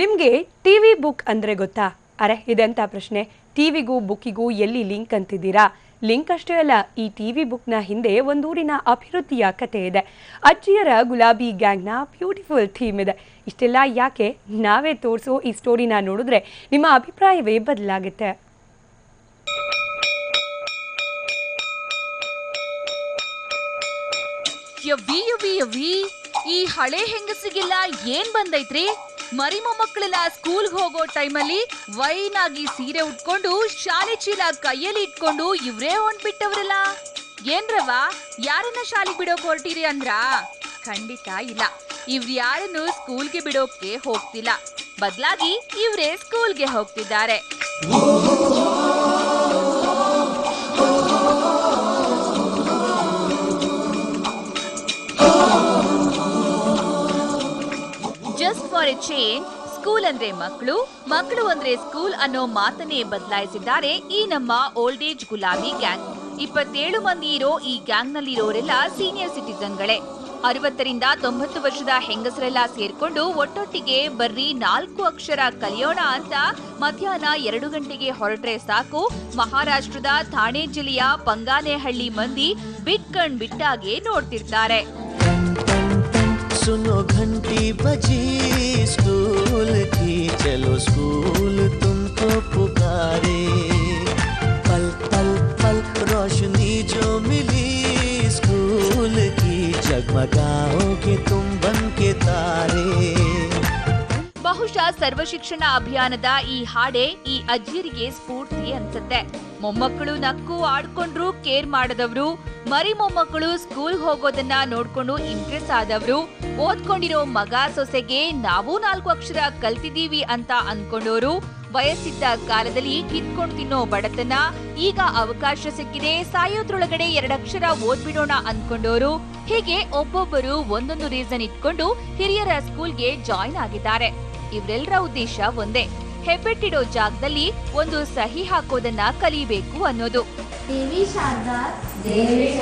ನಿಮಗೆ T V book ಅಂದರೆ ಗೊತ್ತಾ? ಅರೆ ಇದೆಂಥ ಪ್ರಶ್ನೆ? ಟಿವಿಗೂ ಬುಕ್ಕಿಗೂ ಎಲ್ಲಿ ಲಿಂಕ್ ಅಂತಿದ್ದೀರಾ? ಲಿಂಕ್ ಅಷ್ಟೇ ಅಲ್ಲ, ಈ ಟಿ ವಿ ಬುಕ್ನ ಹಿಂದೆ ಒಂದೂರಿನ ಅಭಿವೃದ್ಧಿಯ ಕಥೆ ಇದೆ. ಅಜ್ಜಿಯರ ಗುಲಾಬಿ ಗ್ಯಾಂಗ್ನ ಬ್ಯೂಟಿಫುಲ್ ಥೀಮ್ ಇದೆ. ಇಷ್ಟೆಲ್ಲ ಯಾಕೆ? ನಾವೇ ತೋರಿಸೋ ಈ ಸ್ಟೋರಿನ ನೋಡಿದ್ರೆ ನಿಮ್ಮ ಅಭಿಪ್ರಾಯವೇ ಬದಲಾಗುತ್ತೆ. ಈ ಹಳೆ ಹೆಂಗಸಿಗೆಲ್ಲ ಏನ್ ಬಂದೈತ್ರಿ? ಮರಿ ಮೊಮ್ಮಕ್ಕಳೆಲ್ಲ ಸ್ಕೂಲ್ಗೆ ಹೋಗೋ ಟೈಮಲ್ಲಿ ವೈನ್ ಆಗಿ ಸೀರೆ ಉಟ್ಕೊಂಡು, ಶಾಲೆ ಚೀಲ ಕೈಯಲ್ಲಿ ಇಟ್ಕೊಂಡು ಇವ್ರೇ ಹೊಂಟ್ಬಿಟ್ಟವ್ರಲ್ಲ ಏನ್ರವ ಯಾರನ್ನ ಶಾಲೆಗೆ ಬಿಡೋಕ್ ಹೊರಟಿರಿ ಅಂದ್ರ? ಖಂಡಿತ ಇಲ್ಲ. ಇವ್ರ ಯಾರನ್ನು ಸ್ಕೂಲ್ಗೆ ಬಿಡೋಕೆ ಹೋಗ್ತಿಲ್ಲ. ಬದಲಾಗಿ ಇವ್ರೇ ಸ್ಕೂಲ್ಗೆ ಹೋಗ್ತಿದ್ದಾರೆ. ಚೇಂಜ್ ಸ್ಕೂಲ್ ಅಂದ್ರೆ ಮಕ್ಕಳು ಮಕ್ಕಳು ಅಂದ್ರೆ ಸ್ಕೂಲ್ ಅನ್ನೋ ಮಾತನ್ನೇ ಬದಲಾಯಿಸಿದ್ದಾರೆ ಈ ನಮ್ಮ ಓಲ್ಡ್ ಏಜ್ ಗುಲಾಬಿ ಗ್ಯಾಂಗ್ ಇಪ್ಪತ್ತೇಳು ಮಂದಿ ಇರೋ ಈ ಗ್ಯಾಂಗ್ ನಲ್ಲಿರೋರೆಲ್ಲ ಸೀನಿಯರ್ ಸಿಟಿಸನ್ಗಳೇ ಅರವತ್ತರಿಂದ ತೊಂಬತ್ತು ವರ್ಷದ ಹೆಂಗಸರೆಲ್ಲ ಸೇರ್ಕೊಂಡು ಒಟ್ಟೊಟ್ಟಿಗೆ ಬರ್ರಿ ನಾಲ್ಕು ಅಕ್ಷರ ಕಲಿಯೋಣ ಅಂತ ಮಧ್ಯಾಹ್ನ ಎರಡು ಗಂಟೆಗೆ ಹೊರಟ್ರೆ ಸಾಕು. ಮಹಾರಾಷ್ಟ್ರದ ಥಾಣೆ ಜಿಲ್ಲೆಯ ಪಂಗಾನೆಹಳ್ಳಿ ಮಂದಿ ಬಿಟ್ಕಣ್ ಬಿಟ್ಟಾಗೆ ನೋಡ್ತಿರ್ತಾರೆ. सुनो घंटी बजी स्कूल की। चलो स्कूल तुमको पुकारे। पल पल पल रोशनी जो मिली स्कूल की। जगमगाओगे तुम बन के तारे। ಬಹುಶಃ ಸರ್ವಶಿಕ್ಷಣ ಅಭಿಯಾನದ ಈ ಹಾಡೆ ಈ ಅಜ್ಜಿಯರಿಗೆ ಸ್ಫೂರ್ತಿ ಅನ್ಸುತ್ತೆ. ಮೊಮ್ಮಕ್ಕಳು ನಕ್ಕು ಆಡ್ಕೊಂಡ್ರು ಕೇರ್ ಮಾಡದವ್ರು, ಮರಿ ಮೊಮ್ಮಕ್ಕಳು ಸ್ಕೂಲ್ ಹೋಗೋದನ್ನ ನೋಡ್ಕೊಂಡು ಇಂಪ್ರೆಸ್ ಆದವ್ರು, ಓದ್ಕೊಂಡಿರೋ ಮಗ ಸೊಸೆಗೆ ನಾವು ನಾಲ್ಕು ಅಕ್ಷರ ಕಲ್ತಿದ್ದೀವಿ ಅಂತ ಅನ್ಕೊಂಡೋರು, ವಯಸ್ಸಿದ್ದ ಕಾಲದಲ್ಲಿ ಕಿತ್ಕೊಂಡು ತಿನ್ನೋ ಬಡತನ, ಈಗ ಅವಕಾಶ ಸಿಕ್ಕಿದೆ, ಸಾಯೋದ್ರೊಳಗಡೆ ಎರಡಕ್ಷರ ಓದ್ಬಿಡೋಣ ಅನ್ಕೊಂಡೋರು, ಹೀಗೆ ಒಬ್ಬೊಬ್ಬರು ಒಂದೊಂದು ರೀಸನ್ ಇಟ್ಕೊಂಡು ಹಿರಿಯರ ಸ್ಕೂಲ್ಗೆ ಜಾಯಿನ್ ಆಗಿದ್ದಾರೆ. ಇವರೆಲ್ಲರ ಉದ್ದೇಶ ಒಂದೇ. ಹೆಬ್ಬೆಟ್ಟಿಡೋ ಜಾಗದಲ್ಲಿ ಒಂದು ಸಹಿ ಹಾಕೋದನ್ನ ಕಲಿಬೇಕು ಅನ್ನೋದು. ದೇವಿ ದೇವಿ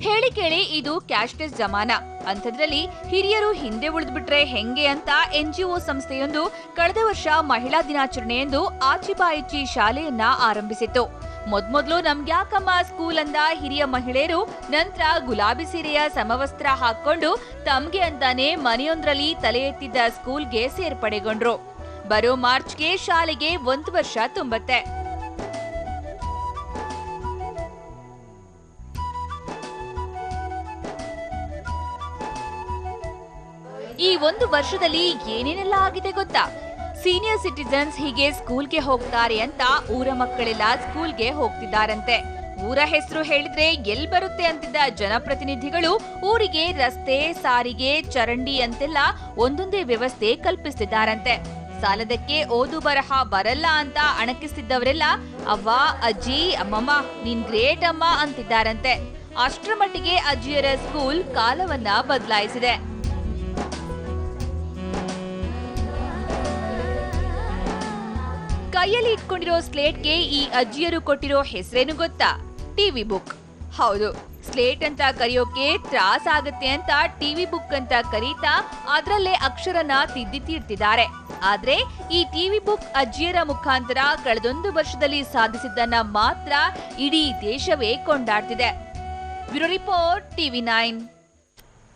ಹೇಳಿ ಕೇಳಿ ಇದು ಕ್ಯಾಶ್ಲೆಸ್ ಜಮಾನ. ಅಂಥದ್ರಲ್ಲಿ ಹಿರಿಯರು ಹಿಂದೆ ಉಳಿದ್ಬಿಟ್ರೆ ಹೆಂಗೆ ಅಂತ ಎನ್ ಜಿ ಒ ಸಂಸ್ಥೆಯೊಂದು ಕಳೆದ ವರ್ಷ ಮಹಿಳಾ ದಿನಾಚರಣೆ ಎಂದು ಆಚಿಬಾಯಿಚಿ ಶಾಲೆಯನ್ನ ಆರಂಭಿಸಿತ್ತು. ಮೊದ್ಮೊದ್ಲು ನಮ್ಗ್ಯಾಕಮ್ಮ ಸ್ಕೂಲ್ ಅಂದ ಹಿರಿಯ ಮಹಿಳೆಯರು ನಂತರ ಗುಲಾಬಿ ಸೀರೆಯ ಸಮವಸ್ತ್ರ ಹಾಕೊಂಡು ತಮ್ಗೆ ಅಂತಾನೆ ಮನೆಯೊಂದರಲ್ಲಿ ತಲೆ ಎತ್ತಿದ್ದ ಸ್ಕೂಲ್ಗೆ ಸೇರ್ಪಡೆಗೊಂಡ್ರು. ಬರೋ ಮಾರ್ಚ್ಗೆ ಶಾಲೆಗೆ ಒಂದು ವರ್ಷ ತುಂಬತ್ತೆ. ಈ ಒಂದು ವರ್ಷದಲ್ಲಿ ಏನೇನೆಲ್ಲ ಆಗಿದೆ ಗೊತ್ತಾ? ಸೀನಿಯರ್ ಸಿಟಿಸನ್ಸ್ ಹೀಗೆ ಸ್ಕೂಲ್ಗೆ ಹೋಗ್ತಾರೆ ಅಂತ ಊರ ಮಕ್ಕಳೆಲ್ಲ ಸ್ಕೂಲ್ಗೆ ಹೋಗ್ತಿದ್ದಾರಂತೆ. ಊರ ಹೆಸರು ಹೇಳಿದ್ರೆ ಎಲ್ ಬರುತ್ತೆ ಅಂತಿದ್ದ ಜನಪ್ರತಿನಿಧಿಗಳು ಊರಿಗೆ ರಸ್ತೆ, ಸಾರಿಗೆ, ಚರಂಡಿ ಅಂತೆಲ್ಲ ಒಂದೊಂದೇ ವ್ಯವಸ್ಥೆ ಕಲ್ಪಿಸ್ತಿದ್ದಾರಂತೆ. ಸಾಲದಕ್ಕೆ ಓದು ಬರಹ ಬರಲ್ಲ ಅಂತ ಅಣಕಿಸ್ತಿದ್ದವರೆಲ್ಲ, ಅವ್ವ, ಅಜ್ಜಿ, ಅಮ್ಮಮ್ಮ, ನೀನ್ ಗ್ರೇಟ್ ಅಮ್ಮ ಅಂತಿದ್ದಾರಂತೆ. ಅಷ್ಟರ ಮಟ್ಟಿಗೆ ಅಜ್ಜಿಯರ ಸ್ಕೂಲ್ ಕಾಲವನ್ನ ಬದಲಾಯಿಸಿದೆ. ಕೈಯಲ್ಲಿ ಇಟ್ಕೊಂಡಿರೋ ಸ್ಲೇಟ್ಗೆ ಈ ಅಜ್ಜಿಯರು ಕೊಟ್ಟಿರೋ ಹೆಸರೇನು ಗೊತ್ತಾ? TV book. ಹೌದು, ಸ್ಲೇಟ್ ಅಂತ ಕರೆಯೋಕೆ ತ್ರಾಸ ಆಗುತ್ತೆ ಅಂತ ಟಿವಿ ಬುಕ್ ಅಂತ ಕರೀತಾ ಅದರಲ್ಲೇ ಅಕ್ಷರನ ತಿದ್ದಿ ತೀರ್ತಿದ್ದಾರೆ. ಆದ್ರೆ ಈ ಟಿವಿ ಬುಕ್ ಅಜ್ಜಿಯರ ಮುಖಾಂತರ ಕಳೆದೊಂದು ವರ್ಷದಲ್ಲಿ ಸಾಧಿಸಿದ್ದನ್ನ ಮಾತ್ರ ಇಡೀ ದೇಶವೇ ಕೊಂಡಾಡ್ತಿದೆ. Bureau report, TV nine.